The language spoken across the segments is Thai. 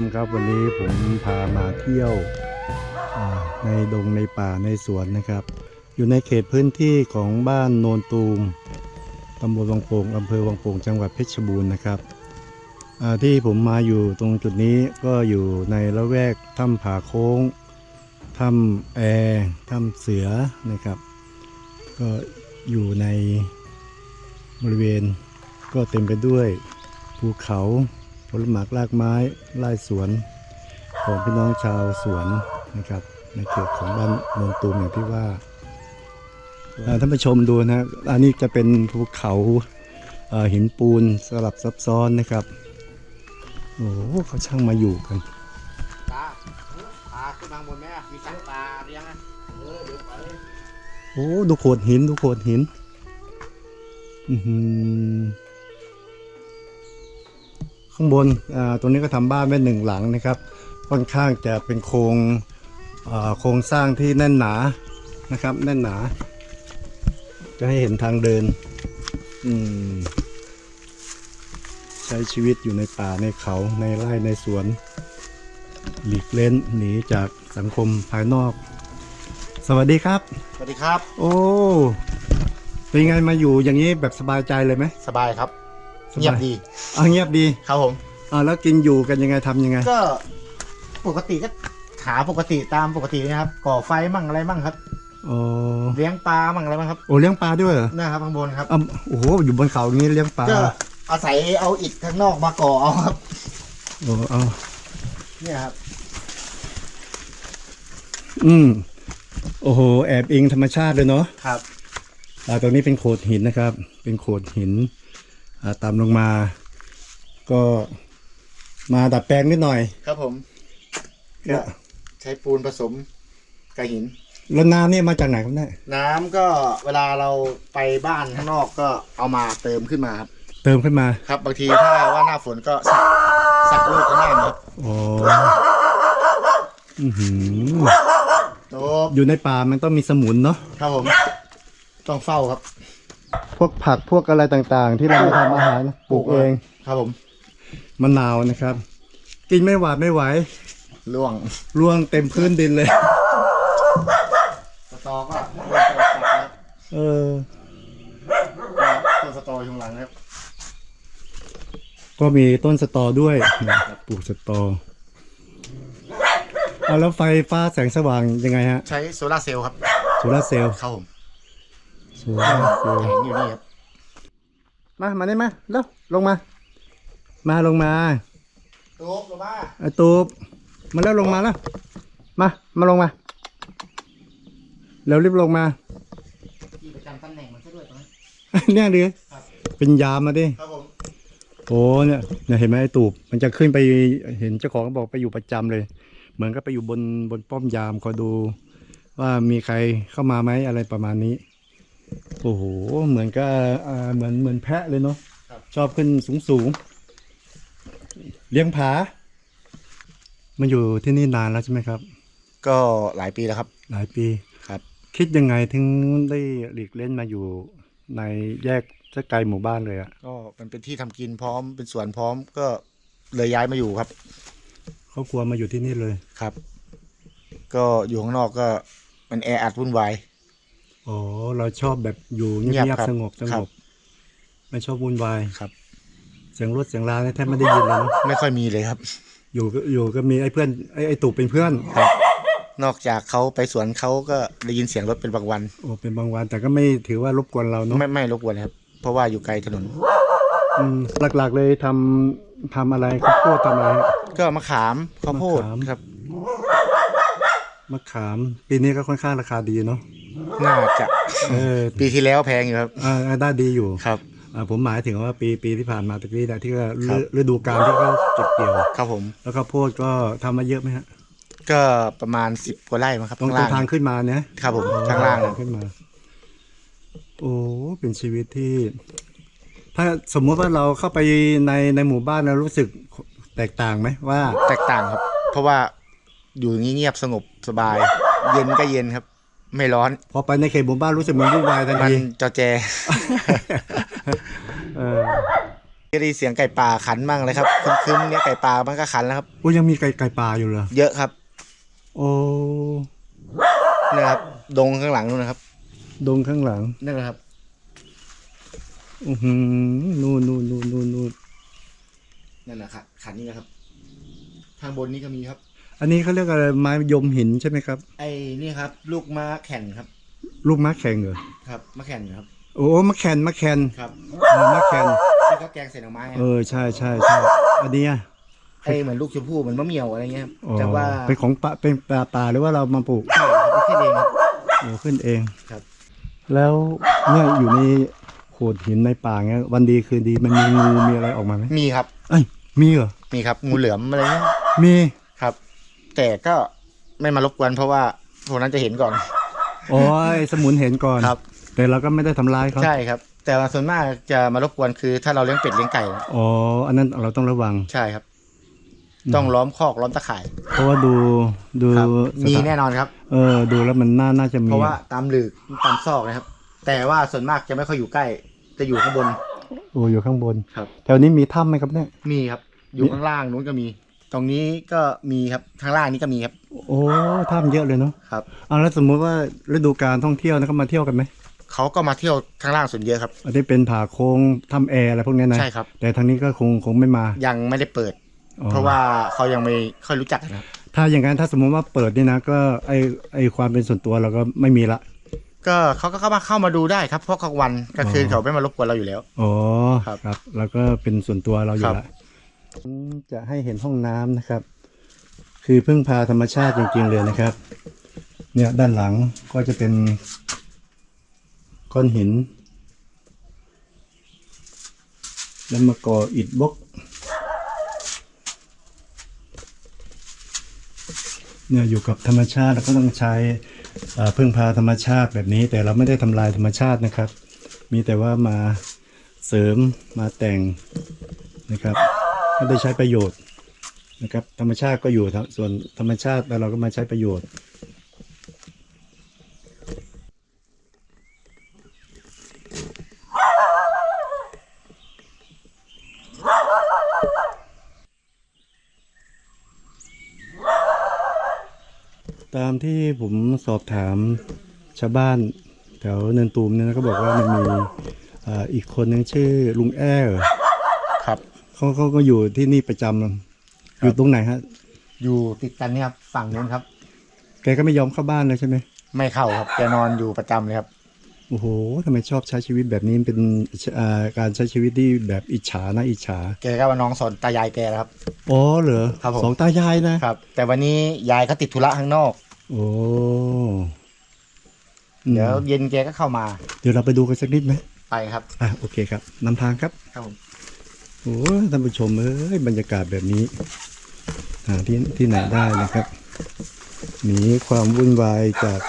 มครับวันนี้ผมพามาเที่ยวในดงในป่าในสวนนะครับ อยู่ในเขตพื้นที่ของบ้านโนนตูมตำบลวังโป่งอำเภอวังโป่งจังหวัดเพชรบูรณ์นะครับที่ผมมาอยู่ตรงจุดนี้ก็อยู่ในละแวกถ้ำผาโค้งถ้ำแอร์ถ้ำเสือนะครับ ก็อยู่ในบริเวณก็เต็มไปด้วยภูเขา ผลหมากรากไม้ไร่สวน ของพี่น้องชาวสวนนะครับ ในเขตของบ้านโนนตูมอย่างที่ว่าอ่าท่านผู้ชมดูนะอันนี้จะเป็นภูเขาหินปูนสลับซับซ้อนนะครับโอ้เขาช่างมาอยู่กันตาตาขึ้นมาบนไหมอะมีสังตาเรียงอะเออเดี๋ยวไปโอ้ดูโขดหินดูโขดหิน อือ ข้างบนอ่าตรงนี้ก็ทำบ้านไว้หนึ่งหลังนะครับ ค่อนข้างจะเป็นโครงอ่าโครงสร้างที่แน่นหนานะครับ แน่นหนา จะให้เห็นทางเดินอืมใช้ชีวิตอยู่ในป่าในเขาในไร่ในสวน หลีกเล่นหนีจากสังคมภายนอก สวัสดีครับ สวัสดีครับ โอ้เป็นไงมาอยู่อย่างนี้แบบสบายใจเลยไหมสบายครับสบาย เงียบดีอะเงียบดีครับผมอ่าแล้วกินอยู่กันยังไงทำยังไง ก็ปกติก็หาปกติตามปกตินะครับ ก่อไฟมั่งอะไรมั่งครับอ๋อเลี้ยงปลามั่งอะไรมั่งครับโอ้เลี้ยงปลาด้วยเหรอนะครับข้างบนครับอะโอ้โหอยู่บนเขาอย่างนี้เลี้ยงปลาก็อาศัยเอาอิฐข้างนอกมาก่อเอาครับโอ้เอาเนี่ยครับ อืมโอ้โห แอบอิงธรรมชาติเลยเนาะครับอ่าตรงนี้เป็นโขดหินนะครับ เป็นโขดหินอ่า ตามลงมา ก็มาดัดแปลงนิดหน่อย ครับผมก็ใช้ปูนผสมกับหิน แล้วน้ำนี่มาจากไหนครับเนี่ยน้ำก็เวลาเราไปบ้านข้างนอกก็เอามาเติมขึ้นมาครับ เติมขึ้นมา ครับบางทีถ้าว่าหน้าฝนก็สักสักลูกข้างหน้าครับอ๋ออือหือโตอยู่ในป่ามันต้องมีสมุนเนาะครับผม ต้องเฝ้าครับ พวกผักพวกอะไรต่างๆ ที่เรามาทำอาหารปลูกเองครับผมมะนาวนะครับ กินไม่หวาดไม่ไหวล่วงร่วงเต็มพื้นดินเลยสตอก็เริ่มจะออกฝักแล้วเออต้นสตออยู่ข้างหลังครับก็มีต้นสตอด้วยนะปลูกสตอเอาแล้วไฟฟ้าแสงสว่างยังไงฮะ ใช้โซลาร์เซลล์ครับ โซลาร์เซลล์ครับผม โซลาร์เซลแผล์งอยู่นี่ครับมา มาได้มาแล้วลงมา มาลงมาตุ๊บลงมาไอ้ตูบมาแล้วลงมาแล้ว มา มาลงมา แล้วรีบลงมาที่ประจำตำแหน่งมันซะด้วยตรงนั้นเนี่ยดิครับเป็นยามมาดิ ครับผมโอ้เนี่ยเนี่ยเห็นไหมไอ้ตูบ มันจะขึ้นไปเห็นเจ้าของบอกไปอยู่ประจำเลย เหมือนก็ไปอยู่บนบนป้อมยามคอยดู ว่ามีใครเข้ามาไหมอะไรประมาณนี้ โอ้โห เหมือนก็อ่าเหมือนเหมือนแพะเลยเนาะชอบขึ้นสูงสูงๆเลี้ยงผา มันอยู่ที่นี่นานแล้วใช่ไหมครับ ก็หลายปีแล้วครับ หลายปีครับ คิดยังไงถึงได้หลีกเล่นมาอยู่ในแยกจะไกลหมู่บ้านเลยอะก็มันเป็นที่ทำกินพร้อมเป็นสวนพร้อมก็เลยย้ายมาอยู่ครับครอบครัวมาอยู่ที่นี่เลยครับ ก็อยู่ข้างนอกก็มันแออัดวุ่นวาย อ๋อเราชอบแบบอยู่เงีเงียยบบครับๆสงบสครังบบไม่ชอบวุ่นวายครับ เสียงรถเสียงราเนี่ยแทบไม่ได้ยินเลยเนอะไม่ค่อยมีเลยครับ อยู่ก็อยู่ก็มีไอ้เพื่อนไอ้ไอ้ตู่เป็นเพื่อนนอกจากเขาไปสวนเขาก็ได้ยินเสียงรถเป็นบางวันโอ้เป็นบางวัน แต่ก็ไม่ถือว่ารบกวนเราเนาะไม่ไม่รบกวนเลยครับ เพราะว่าอยู่ไกลถนนอืมหลักๆเลยทำทำอะไรข้าวโพดทำอะไรฮะก็มะขามข้าวโพดมะขามครับมะขามปีนี้ก็ค่อนข้างราคาดีเนาะ น่าจะเออปีที่แล้วแพงอยู่ครับอ่าได้ดีอยู่ครับ อ่าผมหมายถึงว่าปีปีที่ผ่านมาตะกี้เนะที่ว่าครับ ฤดูกาลที่เขาเก็บเกี่ยว ครับผม แล้วข้าวโพดก็ทำมาเยอะไหมฮะก็ประมาณสิบกว่าไร่มั้งครับตรงข้างตรงล่างทางขึ้นมาเนี่ย ครับผมข้างล่างทขึ้นมา โอ้เป็นชีวิตที่ ถ้าสมมุติว่าเราเข้าไปในในหมู่บ้านเรารู้สึกแตกต่างไหมว่า แตกต่างครับ เพราะว่าอยู่เงียบๆสงบสบาย เย็นก็เย็นครับ ไม่ร้อน พอไปในเขตหมู่บ้านรู้สึกเหมือนวุ่นวายทันมันทีจอแจ เออก็ได้ยินเสียงไก่ป่าขันมั่งเลยครับคึ้มๆเนี่ยไก่ป่ามันก็ขันแล้วครับ โอ้ยังมีไก่ไก่ป่าอยู่เหรอเยอะครับโอ้นี่ครับดงข้างหลังนู่นนะครับดงข้างหลังนั่นนะครับ อือหือนู่นนู่นนู่นนู่นนู่นนั่นแหละครับขันนี่นะครับทางบนนี่ก็มีครับ อันนี้เขาเรียกอะไรไม้ยมหินใช่ไหมครับ ไอ้นี่ครับ ลูกม้าแข่นครับ ลูกม้าแข่งเหรอครับม้าแข่นครับโอ้มะแคนมะแคนครับเออมะแคนที่เขาแกงใส่หน่อไม้อะเออใช่ใช่ใช่อันเนี้ยไอ้เหมือนลูกชมพู่เหมือนมะเหมี่ยวอะไรเงี้ยครับอ๋อแต่ว่าเป็นของป่าเป็นป่าป่าหรือว่าเรามาปลูกใช่ครับไม่ใช่เองครับ โอ้ขึ้นเอง ครับ แล้วเนี่ยอยู่ในโขดหินในป่าเงี้ยวันดีคืนดีมันมีงูมีอะไรออกมาไหมมีครับ เอ้ยมีเหรอมีครับงูเหลือมอะไรเงี้ยมีครับ แต่ก็ไม่มารบกวนเพราะว่าพวกนั้นจะเห็นก่อน โอ้ยสมุนเห็นก่อนครับ แต่เราก็ไม่ได้ทำร้ายเขาใช่ครับ แต่ว่าส่วนมากจะมารบกวนคือ ถ้าเราเลี้ยงเป็ดเลี้ยงไก่นะอ๋ออันนั้นเราต้องระวัง ใช่ครับ ต้องล้อมคอกล้อมตะข่ายเพราะว่าดูดูครับสมีถาแน่นอนครับ เออดูแล้วมันน่าน่าจะมีเพราะว่าตามหลืกตามซอกนะครับ แต่ว่าส่วนมากจะไม่ค่อยอยู่ใกล้ จะอยู่ข้างบน โอ้อยู่ข้างบนครับ แถวนี้มีถ้ำไหมครับเนี่ย มีครับ อยู่ข้างล่างนู้นก็มี ตรงนี้ก็มีครับข้างล่างนี้ก็มีครับ โอ้ถ้ำเยอะเลยเนาะครับเอาแล้วสมมุติว่าฤดูการท่องเที่ยวนะเขามาเที่ยวกันไหมเขาก็มาเที่ยวข้างล่างส่วนเยอะครับ อันนี้เป็นผาโค้งถ้ำแอร์อะไรพวกเนี้ยนะใช่ครับ แต่ทางนี้ก็คงคงไม่มา ยังไม่ได้เปิดอ๋อเพราะว่าเขายังไม่ค่อยรู้จักนะครับถ้าอย่างนั้นถ้าสมมติว่าเปิดนี่นะ ก็ไอไอความเป็นส่วนตัวเราก็ไม่มีละ ก็เขาก็เข้ามาเข้ามาดูได้ครับเพราะกลางวันกลางคืนอ๋อเขาไม่มารบกวนเราอยู่แล้วอ๋อครับครับแล้วก็เป็นส่วนตัวเราอครัยู่บละอืม จะให้เห็นห้องน้ำนะครับ คือพึ่งพาธรรมชาติจริงๆเลยนะครับ เนี่ยด้านหลังก็จะเป็นก้อนหิน แล้วมาก่ออิฐบล็อกเนี่ยอยู่กับธรรมชาติเราก็ต้องใช้พึ่งพาธรรมชาติแบบนี้ แต่เราไม่ได้ทำลายธรรมชาตินะครับ มีแต่ว่ามาเสริมมาแต่งนะครับ ไม่ได้ใช้ประโยชน์นะครับ ธรรมชาติก็อยู่ส่วนธรรมชาติแล้วเราก็มาใช้ประโยชน์ตามที่ผมสอบถามชาวบ้านแถวเนินตูมเนี่ยนะก็บอกว่ามันมีอ,อีกคนนึงชื่อลุงแอ้ เหรอครับเขาเขาก็อยู่ที่นี่ประจำอยู่ตรงไหนฮะ อยู่ติดกันเนี่ยครับฝั่งนู้นครับ แกก็ไม่ยอมเข้าบ้านเลยใช่ไหมไม่เข้าครับแกนอนอยู่ประจำเลยครับ โอ้โหทำไมชอบใช้ชีวิตแบบนี้เป็นอ่าการใช้ชีวิตที่แบบอิจฉานะอิจฉาแกก็ว่าน้องสอนตายายแกแล้วครับ อ๋อเหรอครับผม สองตายายนะครับ แต่วันนี้ยายเขาติดธุระข้างนอก โอ้อืมเดี๋ยวเย็นแกก็เข้ามาเดี๋ยวเราไปดูกันสักนิดไหมไปครับ อะโอเคครับนำทางครับ ครับผม โอ้ยท่านผู้ชมเอ้ยบรรยากาศแบบนี้หาที่ที่ไหนได้นะครับหนีความวุ่นวายจาก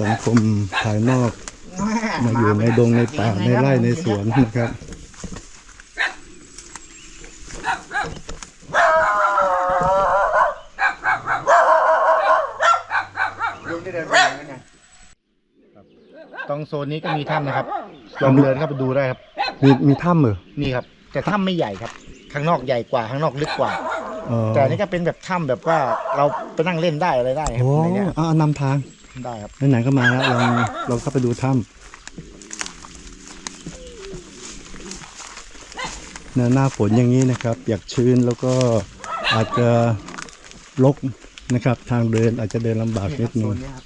สังคมภายนอก มาอยู่ในดงในป่าในไร่ในสวนนะครับลุงได้เดินไปยังไงตรงโซนนี้ก็มีถ้ำนะครับลองเดินเข้าไปดูได้ครับ มีมีถ้ำเหรอนี่ครับ แต่ถ้ำไม่ใหญ่ครับ ข้างนอกใหญ่กว่าข้างนอกลึกกว่า อ๋อแต่อันนี้ก็เป็นแบบถ้ำแบบว่าเราไปนั่งเล่นได้อะไรได้ครับโอ้ในเนี้ยอ่านำทางได้ครับ ไหนๆก็มาแล้วลองลองเข้าไปดูถ้ำเนี่ยหน้าฝนอย่างนี้นะครับ อยากชื้นแล้วก็อาจจะลกนะครับ ทางเดินอาจจะเดินลำบากนิดนึงนี่ครับ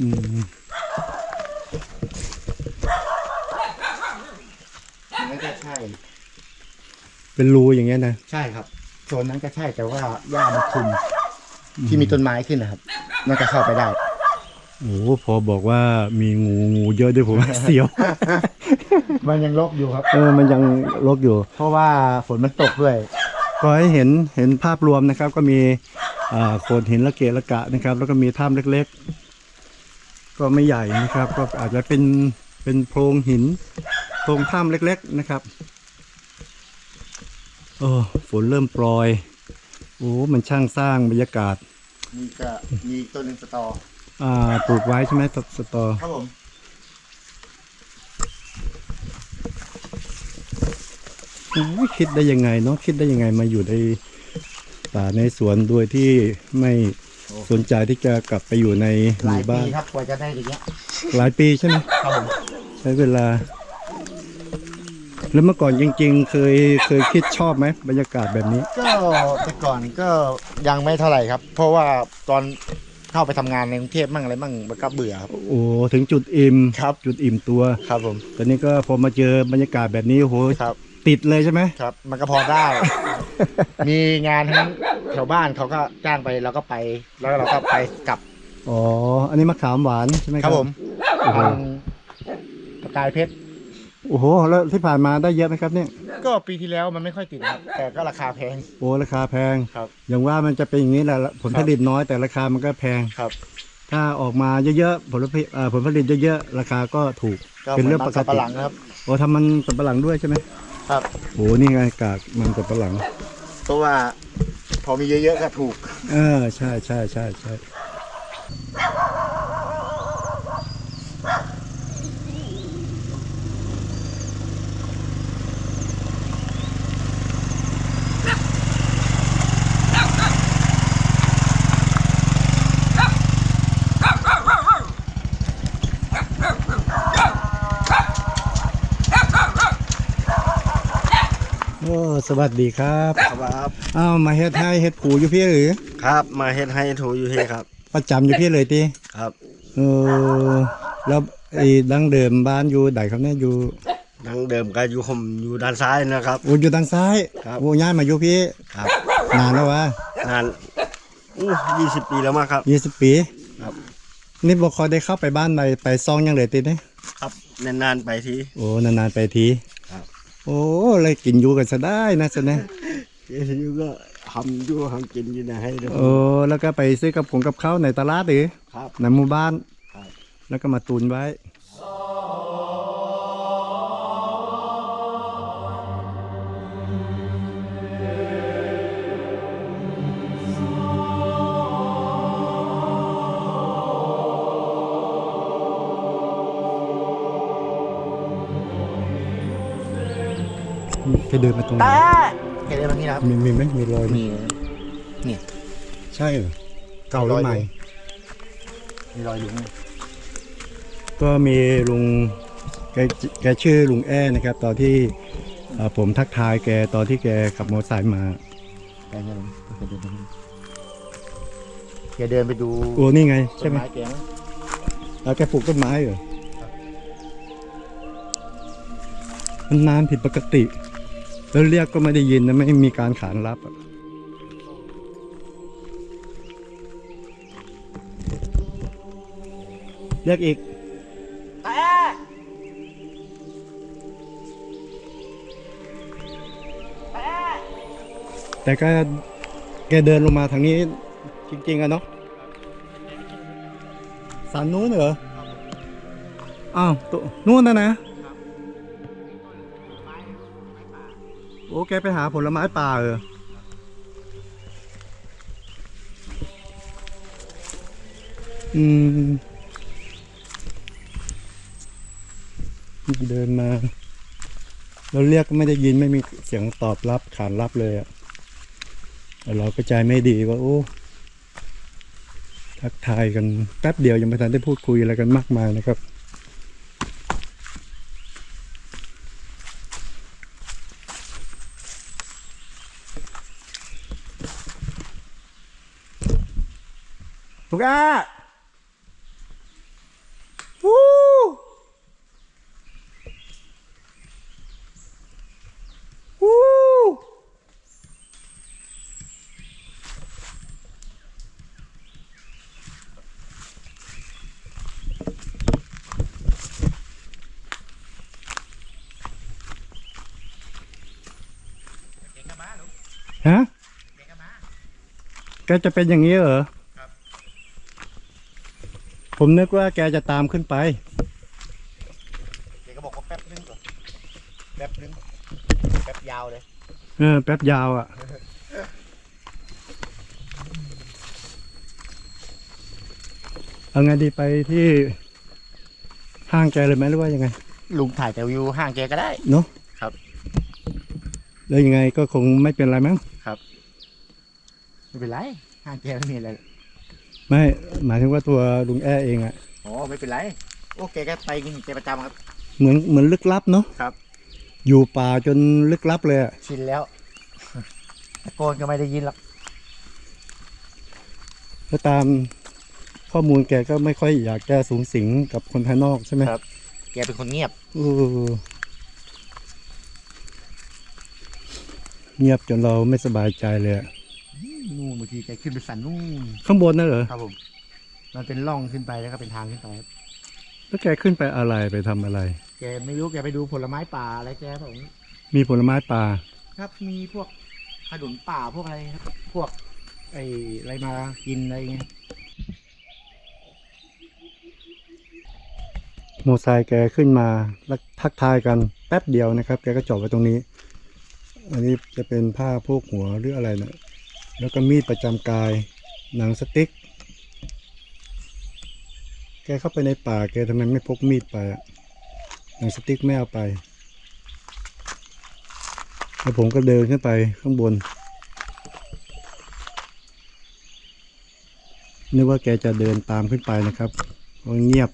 อืม โซนนี้ก็ใช่ เป็นรูอย่างเงี้ยนะใช่ครับโซนนั้นก็ใช่แต่ว่าหญ้ามันคลุมที่มีต้นไม้ขึ้นนะครับน่าจะเข้าไปได้โอ้โหพอบอกว่ามีงูงูเยอะด้วยผม เสียว มันยังรกอยู่ครับ เออมันยังลกอยู่ เพราะว่าฝนมันตกด้วย ก็ให้เห็นเห็นภาพรวมนะครับ ก็มีอ่าโขดหินละเกะละกะนะครับ แล้วก็มีถ้ำเล็ก ๆ ก็ไม่ใหญ่นะครับ ก็อาจจะเป็นเป็นโพรงหินโพรงถ้ำเล็ก ๆ นะครับ โอ้ฝนเริ่มโปรยโอ้มันช่างสร้างบรรยากาศนี่ก็มีต้นหนึ่งสตอ อ่าปลูกไว้ใช่ไหมสสตอ ครับผมโอ้ยคิดได้ยังไงเนาะคิดได้ยังไงมาอยู่ในป่าในสวนโดยที่ไม่สนใจที่จะกลับไปอยู่ในหหลามู่ยปีบ้าน ครับกว่าจะได้อย่างเงี้ยหลายปีใช่ไหมครับผมใช้เวลา แล้วเมื่อก่อนจริง ๆ เคยเคยคิดชอบไหมบรรยากาศแบบนี้ ก็แต่ก่อนก็ยังไม่เท่าไหร่ครับ เพราะว่าตอนเข้าไปทำงานในกรุงเทพมั่งอะไรมั่งมันก็เบื่อครับ โอ้ถึงจุดอิ่มครับ จุดอิ่มตัว ครับผมตอนนี้ก็พอมาเจอบรรยากาศแบบนี้โอ้โหครับติดเลยใช่ไหมครับ มันก็พอได้ มีงานทั้งแถวบ้านเขาก็จ้างไปเราก็ไป แล้วเราก็ไปกลับอ๋ออันนี้มะขามหวานใช่ไหมคครัรับบผมโอ้โหพันประกายเพชร โอ้โหแล้วที่ผ่านมาได้เยอะไหมครับเนี่ยก็ปีที่แล้วมันไม่ค่อยติดครับ แต่ก็ราคาแพง โอ้ราคาแพงครับ อย่างว่ามันจะเป็นอย่างนี้แหละผลผลิตน้อยแต่ราคามันก็แพง ครับ ถ้าออกมาเยอะๆผลผลิตเอ่อผลผลิตเยอะๆราคาก็ถูกก็เป็นเรื่องหมืปนกมันสับติปะหลังนะครับ โอ้ทำมันสับปะหลังด้วยใช่ไหมครับ โอ้นี่ไงกากมันสับปะหลัง เพราะว่าพอมีเยอะๆก็ถูก เออใช่ใช่ใช่ใช่โอ้ สวัสดีครับครับอ้าวมาเฮ็ดให้เฮ็ดผูอยู่พี่หรือครับ มาเฮ็ดให้ถูอยู่เฮครับ ประจำอยู่พี่เลยตีครับเออแล้วไอ้ดั้งเดิมบ้านอยู่ไหนครับเนี่ยอยู่ดังเดิมก็อยู่ผมอยู่ด้านซ้ายนะครับ โอ้อยู่ทางซ้ายครับ โอ้ย้ายมาอยู่พี่ครับนานแล้ววะนานอู้ยี่สิบปีแล้วมั้งครับ ยี่สิบปีครับ นี่บอกคอยได้เข้าไปบ้านไปไปซองยังเลยติเนี่ยครับนานๆไปทีโอ้นานๆไปทีครับ โอ้เลยกินอยู่กันซะได้นะซะเนี่ยเดี๋ยวอยู่ก็ทำอยู่ทำกินอยู่นะให้ดูโอ้แล้วก็ไปซื้อกับผงกับข้าวในตลาดหรือครับในหมู่บ้านครับแล้วก็มาตุนไว้ แกเดินมาตรงไหนแค่ได้บางทีนะครับมีมีไหมมีรอยไหมมีใช่เหรอเก่าหรือใหม่ มีรอยอยู่ข้างในก็มีลุงแกแกชื่อลุงแอ้นะครับ ตอนที่เอ่อผมทักทายแกตอนที่แกขับมอเตอร์ไซค์มาแกเดินแกเดินไปดูแกเดินไปดูโอ้นี่ไงต้ใช่นไหมไม้แกมั้งแล้วแกปลูกต้นไม้เหรอมันนานผิดปกติ แล้วเรียกก็ไม่ได้ยินนะไม่มีการขานรับอะเรียกอีก แต่ก็แกเดินลงมาทางนี้ จริงๆอะเนาะสันนู้นเหรอ อ้าวตัวนู้นนะนะ แกไปหาผลไม้ป่าเหรออืมเดินมา เราเรียกก็ไม่ได้ยินไม่มีเสียงตอบรับขานรับเลยอะเราก็ใจไม่ดีว่า โอ้ ทักทายกันแป๊บเดียวยังไม่ทันได้พูดคุยอะไรกันมากมายนะครับ ลูกอาวู้วู้ฮะแกจะเป็นอย่างนี้เหรอ ผมนึกว่าแกจะตามขึ้นไปแกก็บอกว่าแป๊บนึงก่อนแป๊บนึงแป๊บยาวเลย เออแป๊บยาวอะ เอาไงดีไปที่ห้างแกเลยไหมหรือว่ายังไง ลุงถ่ายแต่วิวห้างแกก็ได้ เนาะครับ แล้วยังไงก็คงไม่เป็นไรมั้ง ไม่เป็นไร ห้างแกไม่มีอะไร ไม่หมายถึงว่าตัวลุงแอ้เองอะอ๋อไม่เป็นไร โอ้แกก็ไปกินแกประจำครับ เหมือนเหมือนลึกลับเนาะครับ อยู่ป่าจนลึกลับเลยอะชินแล้วตะโกนก็ไม่ได้ยินหรอกแล้วตามข้อมูลแกก็ไม่ค่อยอยากจะสูงสิงกับคนภายนอกใช่ไหมครับ แกเป็นคนเงียบเออเงียบจนเราไม่สบายใจเลยอะนู่นบาง ทีแกขึ้นไปสันนู่นข้างบนนั่นเหรอครับผม มันเป็นร่องขึ้นไปแล้วก็เป็นทางขึ้นไปครับแล้วแกขึ้นไปอะไรไปทำอะไร แกไม่รู้แกไปดูผลไม้ป่าอะไรแกผมมีผลไม้ป่า ครับมีพวกขนุนป่าพวกอะไรครับพวกไอ้อะไรมากินอะไรเงี้ยโมอไซค์แกขึ้นมาแล้วทักทายกันแป๊บเดียวนะครับ แกก็จอดไว้ตรงนี้ อันนี้จะเป็นผ้าโพกหัวหรืออะไรนะ แล้วก็มีดประจำกาย หนังสติ๊ก แกเข้าไปในป่าแกทำไมไม่พกมีดไปอะหนังสติ๊กไม่เอาไป แล้วผมก็เดินขึ้นไปข้างบน นึกว่าแกจะเดินตามขึ้นไปนะครับเพราะเงียบ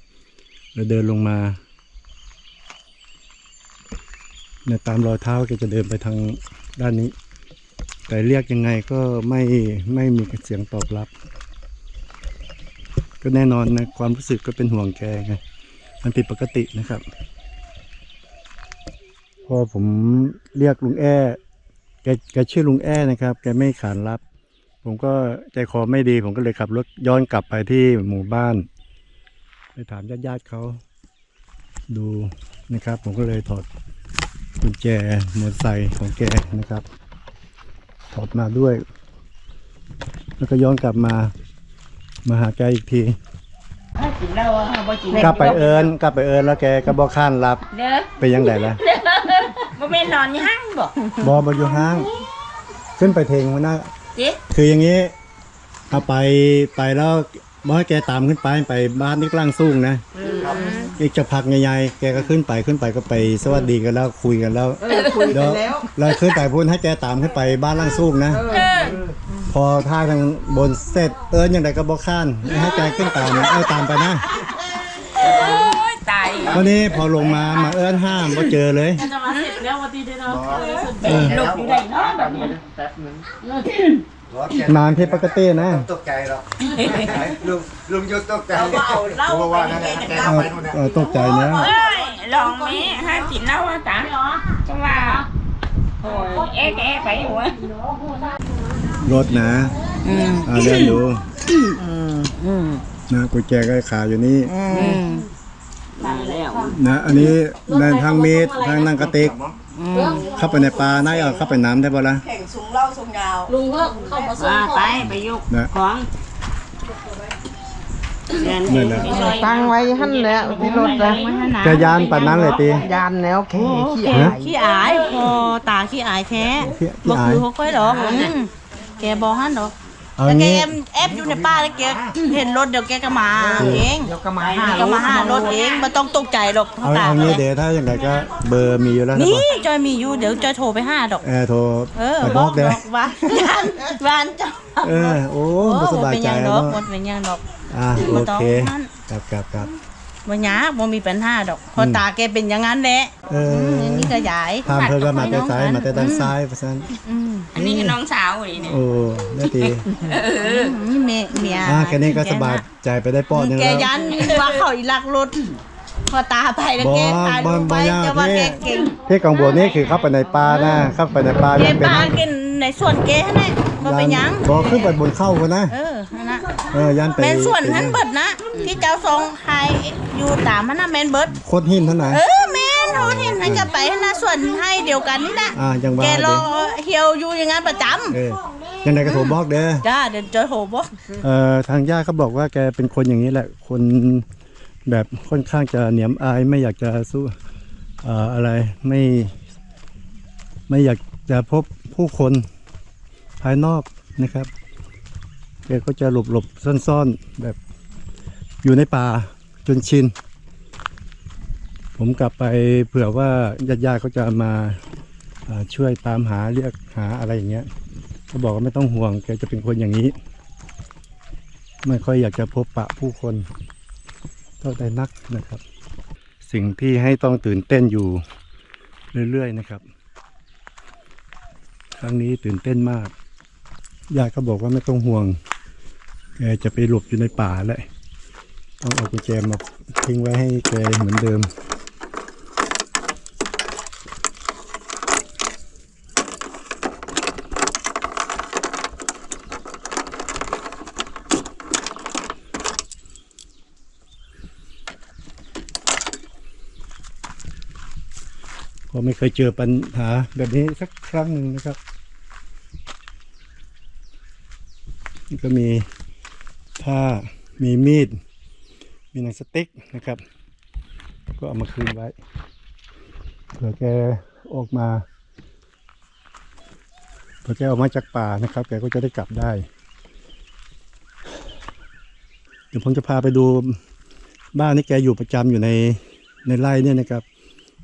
แล้วเดินลงมาเนี่ยตามรอยเท้าแกจะเดินไปทางด้านนี้ แต่เรียกยังไงก็ไม่ไม่มีเสียงตอบรับ ก็แน่นอนนะความรู้สึกก็เป็นห่วงแกไงมันผิดปกตินะครับ พอผมเรียกลุงแอ้แกแกชื่อลุงแอ้นะครับ แกไม่ขานรับ ผมก็ใจคอไม่ดี ผมก็เลยขับรถย้อนกลับไปที่หมู่บ้าน ไปถามญาติๆเขาดูนะครับ ผมก็เลยถอดกุญแจมอเตอร์ไซค์ของแกนะครับ ถอดมาด้วย แล้วก็ย้อนกลับมา มาหาแกอีกทีกินเหล้าอะบ่กินกลับไปเอิญกลับไปเอิญแล้วแกก็บอกข้านรับเด้อไปยังไงล่ะบ่แม่นนอนอยู่ห้างบ่บอบอยู่ห้าง ขึ้นไปเทงมันนะเจ๊คืออย่างนี้เอาไปไปแล้วบอกให้แกตามขึ้นไปไปบ้านที่กลางสูงนะอี กจะพักใหญ่ๆแกก็ขึ้นไปขึ้นไปก็ไปสวัสดีกันแล้วคุยกันแล้วเออคุยกันแล้ว เราขึ้นไปพูดให้แกตามขึ้นไปบ้านล่างสูงนะ เออพอท่าทางบนเสร็จเอิญอย่างไรก็บอกข้านให้แกขึ้นตามเออตามไปนะโอ้ยตายวันนี้พอลงมามาเอิญห้ามก็เจอเลย จะมาเสร็จแล้ววันที่ได้เนาะเออลูกอยู่ได้เนาะแบบนี้ แป๊บนึง นานผิดปกตินะ ตกใจหรอกลุงลุงยุดตกใจเราก็เอาเหล้าเพราะว่านั่นแหละแกเข้าไปนู่นเอน่ะอตกใจนะเอ้ยลองแม่ห้ากินเหล้าอะจ้ะจังว่าโอ้ยเอ๊ะเอ๊ะไปหัวรถนะอืมอ่าเดินดูอืมอืมนะกุญแจก็ขาอยู่นี่อืมมาแล้วนะอันนี้เดินทางมีดทางนั่งกระติกอืมเข้าไปในป่าได้เอาเข้าไปน้ำได้ปะล่ะแข่งสูง เหล้าสูงยาวลุงก็เข้ามาส่งว่าของไปไปยุกนะของเดินนั่นแหละ ตั้งไว้หั่นแหล้วที่รถนะจะยานป่านนั้นเลยตี ยานแล้วแค่ขี้ฮะขี้อายพอตาขี้อายแท้ขี้บ่ขี้อาย คือเขาค่อยดอกอืมแกบอกฮั่นดอก เอาแต่แกงี้ แอบอยู่ในป่าแล้วแกเห็นรถเดี๋ยวแกก็มาเองเดี๋ยวก็มาห้าแกก็มาหารถเองไม่ต้องตกใจหรอกเอาตาเอางี้เดี๋ยวถ้าอย่างไรก็เบอร์มีอยู่แล้วนะนี่จอยมีอยู่เดี๋ยวจอยโทรไปห้าดอกแอร์โทรเออไปบบออกกเด้ดออกว่ายันวานเจ้าเออโอ้โอ้บ่สบายเป็นใจหยังดแล้อวกเนาะบ่เป็นหยังดอก อ่าบ่โอต้องเคนั่น ครับครับครับ บ่ยากบ่มีปัญหาดอกเพอตาแกเป็นอย่างนั้นแหละเอออืมนี่ก็ยายทางเพิ่นก็มาแต่ซ้ายมาแต่ด้านซ้ายเพราะฉะนั้นอืมอันนี้คือน้องสาวนี่เนี่ยโอ้ได้ดีนี่เมียเมียอ่าแค่นี้ก็สบายใจไปได้ป้อนหนึงแกแล้ว ยันว่าเขาอีลักรถ พอตาไปแล้วแกบ่ตายบ่ลงไปบ่ยาก จะว่าที่แกเก่งที่กังวลนี่คือเข้าไปในป่านะเข้าไปในป่าแกยังเป็น ปากินในส่วนแกนั่นแหละ บ่เป็นหยัง บ่ขึ้นไปบนเข้ากันนะเออนั่นนะเออยันไปแมนส่วนทั้งเบิดนะ ที่เจ้าทรงไฮอยู่ตามมันนะแมนเบิด โคตรหินเท่าไหร่เออแมนเขาเห็นให้จะไปนะส่วนให้เดียวกันนี่นะอ่ายังว่าแกรเด้อเฮียวอยู่อย่างนั้นประจเออยังไงก็โทรบอกเด้อำจ้าเดี๋ยวจะโทรบอกเอ่อทางญาติเขาบอกว่าแกเป็นคนอย่างนี้แหละ คนแบบค่อนข้างจะเหนียมอายไม่อยากจะสู้เอ่ออะไรไม่ ไม่อยากจะพบผู้คน ภายนอกนะครับแกก็จะหลบหลบซ่อนๆแบบอยู่ในป่าจนชิน ผมกลับไปเผื่อว่าญาติๆเขาจะมาช่วยตามหาเรียกหาอะไรอย่างเงี้ยเขาบอกว่าไม่ต้องห่วงแกจะเป็นคนอย่างนี้ ไม่ค่อยอยากจะพบปะผู้คนเท่าใดนักนะครับ สิ่งที่ให้ต้องตื่นเต้นอยู่เรื่อยๆนะครับ ครั้งนี้ตื่นเต้นมาก ญาติก็บอกว่าไม่ต้องห่วง แกจะไปหลบอยู่ในป่าแหละ ต้องเอากุญแจมาทิ้งไว้ให้แกเหมือนเดิม ก็ไม่เคยเจอปัญหาแบบนี้สักครั้งหนึ่งนะครับ นี่ ก็มีผ้ามีมีด มีหนังสติ๊กนะครับ ก็เอามาคืนไว้เผื่อแกออกมาเผื่อแกออกมาจากป่านะครับ แกก็จะได้กลับได้ เดี๋ยวผมจะพาไปดูบ้านที่แกอยู่ประจำอยู่ในในไร่เนี่ยนะครับ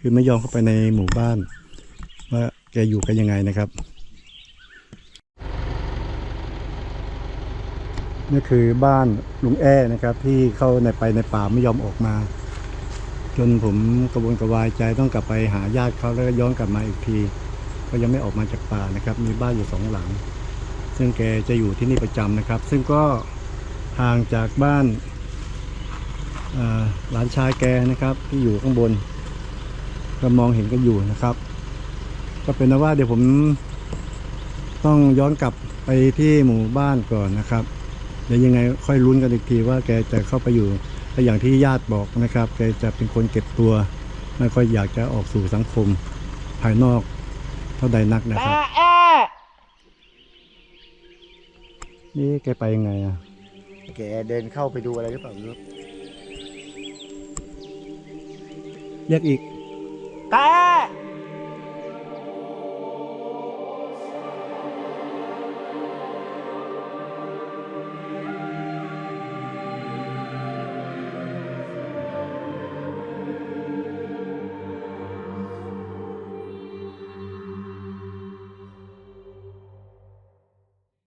คือไม่ยอมเข้าไปในหมู่บ้านว่าแกอยู่กันยังไงนะครับ นี่คือบ้านลุงแอ้นะครับ ที่เข้าในไปในป่าไม่ยอมออกมา จนผมกระวนกระวายใจต้องกลับไปหาญาติเขาแล้วก็ย้อนกลับมาอีกที ก็ยังไม่ออกมาจากป่านะครับ มีบ้านอยู่สองหลัง ซึ่งแกจะอยู่ที่นี่ประจำนะครับ ซึ่งก็ห่างจากบ้านหลานชายแกนะครับ ที่อยู่ข้างบน ก็มองเห็นกันอยู่นะครับ ก็เป็นนะว่าเดี๋ยวผมต้องย้อนกลับไปที่หมู่บ้านก่อนนะครับ เดี๋ยวยังไงค่อยลุ้นกันอีกทีว่าแกจะเข้าไปอยู่แต่อย่างที่ญาติบอกนะครับแกจะเป็นคนเก็บตัว ไม่ค่อยอยากจะออกสู่สังคมภายนอกเท่าใดนักนะครับนี่แกไปยังไงอะแกเดินเข้าไปดูอะไรหรือเปล่าไม่รู้เรียกอีกแก